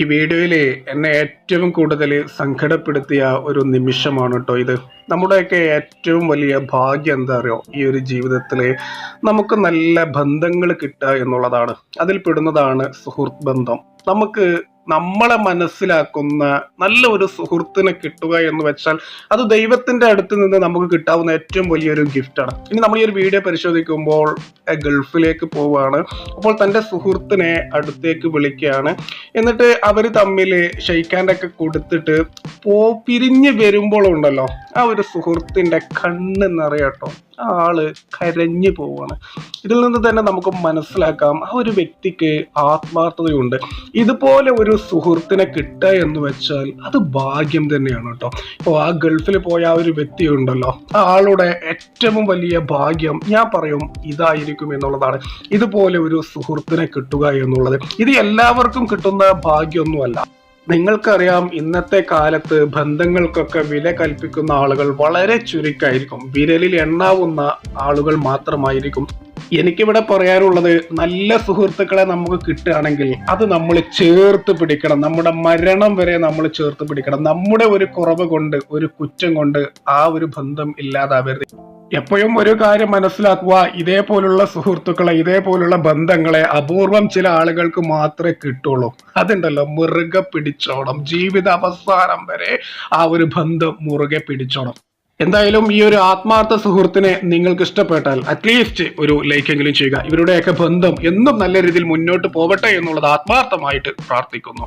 ഈ വീഡിയോയിൽ എന്നെ ഏറ്റവും കൂടുതൽ സങ്കടപ്പെടുത്തിയ ഒരു നിമിഷമാണ് കേട്ടോ ഇത്. നമ്മുടെയൊക്കെ ഏറ്റവും വലിയ ഭാഗ്യം എന്താ അറിയോ? ഈ ഒരു ജീവിതത്തിൽ നമുക്ക് നല്ല ബന്ധങ്ങൾ കിട്ടുക എന്നുള്ളതാണ്. അതിൽ പെടുന്നതാണ് സുഹൃത്ത് ബന്ധം. നമുക്ക് നമ്മളെ മനസ്സിലാക്കുന്ന നല്ല ഒരു സുഹൃത്തിനെ കിട്ടുക എന്ന് വെച്ചാൽ അത് ദൈവത്തിന്റെ അടുത്ത് നിന്ന് നമുക്ക് കിട്ടാവുന്ന ഏറ്റവും വലിയൊരു ഗിഫ്റ്റാണ് ഇനി നമ്മൾ ഈ ഒരു വീഡിയോ പരിശോധിക്കുമ്പോൾ ഗൾഫിലേക്ക് പോവുകയാണ്. അപ്പോൾ തന്റെ സുഹൃത്തിനെ അടുത്തേക്ക് വിളിക്കുകയാണ്. എന്നിട്ട് അവർ തമ്മിൽ ഷെയ്ക്കാന്റെ കൊടുത്തിട്ട് പോ പിരിഞ്ഞ് വരുമ്പോഴുണ്ടല്ലോ ആ ഒരു സുഹൃത്തിന്റെ കണ്ണ് നിറയട്ടോ. ആൾ കരഞ്ഞു പോവാണ് ഇതിൽ നിന്ന് തന്നെ നമുക്ക് മനസ്സിലാക്കാം ആ ഒരു വ്യക്തിക്ക് ആത്മാർത്ഥതയുണ്ട്. ഇതുപോലെ ഒരു സുഹൃത്തിനെ കിട്ടുക എന്ന് വെച്ചാൽ അത് ഭാഗ്യം തന്നെയാണ് കേട്ടോ. ഇപ്പോൾ ആ ഗൾഫിൽ പോയ ആ ഒരു വ്യക്തി ഉണ്ടല്ലോ. ആ ആളുടെ ഏറ്റവും വലിയ ഭാഗ്യം ഞാൻ പറയും ഇതായിരിക്കും എന്നുള്ളതാണ്. ഇതുപോലെ ഒരു സുഹൃത്തിനെ കിട്ടുക എന്നുള്ളത്. ഇത് എല്ലാവർക്കും കിട്ടുന്ന ഭാഗ്യമൊന്നുമല്ല. നിങ്ങൾക്കറിയാം ഇന്നത്തെ കാലത്ത് ബന്ധങ്ങൾക്കൊക്കെ വില കൽപ്പിക്കുന്ന ആളുകൾ വളരെ ചുരുക്കായിരിക്കും. വിരലിൽ എണ്ണാവുന്ന ആളുകൾ മാത്രമായിരിക്കും. എനിക്കിവിടെ പറയാനുള്ളത് നല്ല സുഹൃത്തുക്കളെ നമുക്ക് കിട്ടുകയാണെങ്കിൽ അത് നമ്മൾ ചേർത്ത് പിടിക്കണം. നമ്മുടെ മരണം വരെ നമ്മൾ ചേർത്ത് പിടിക്കണം. നമ്മുടെ ഒരു കുറവ് കൊണ്ട് ഒരു കുറ്റം കൊണ്ട് ആ ഒരു ബന്ധം ഇല്ലാതാവരുത്. എപ്പോഴും ഒരു കാര്യം മനസ്സിലാക്കുക ഇതേപോലുള്ള സുഹൃത്തുക്കളെ ഇതേപോലുള്ള ബന്ധങ്ങളെ അപൂർവം ചില ആളുകൾക്ക് മാത്രമേ കിട്ടുള്ളൂ. അതുണ്ടല്ലോ മുറുകെ പിടിച്ചോണം ജീവിത അവസാനം വരെ ആ ഒരു ബന്ധം മുറുകെ പിടിച്ചോണം. എന്തായാലും ഈ ഒരു ആത്മാർത്ഥ സുഹൃത്തിനെ നിങ്ങൾക്ക് ഇഷ്ടപ്പെട്ടാൽ അറ്റ്ലീസ്റ്റ് ഒരു ലൈക്കെങ്കിലും ചെയ്യുക. ഇവരുടെയൊക്കെ ബന്ധം എന്നും നല്ല രീതിയിൽ മുന്നോട്ട് പോവട്ടെ എന്നുള്ളത് ആത്മാർത്ഥമായിട്ട് പ്രാർത്ഥിക്കുന്നു.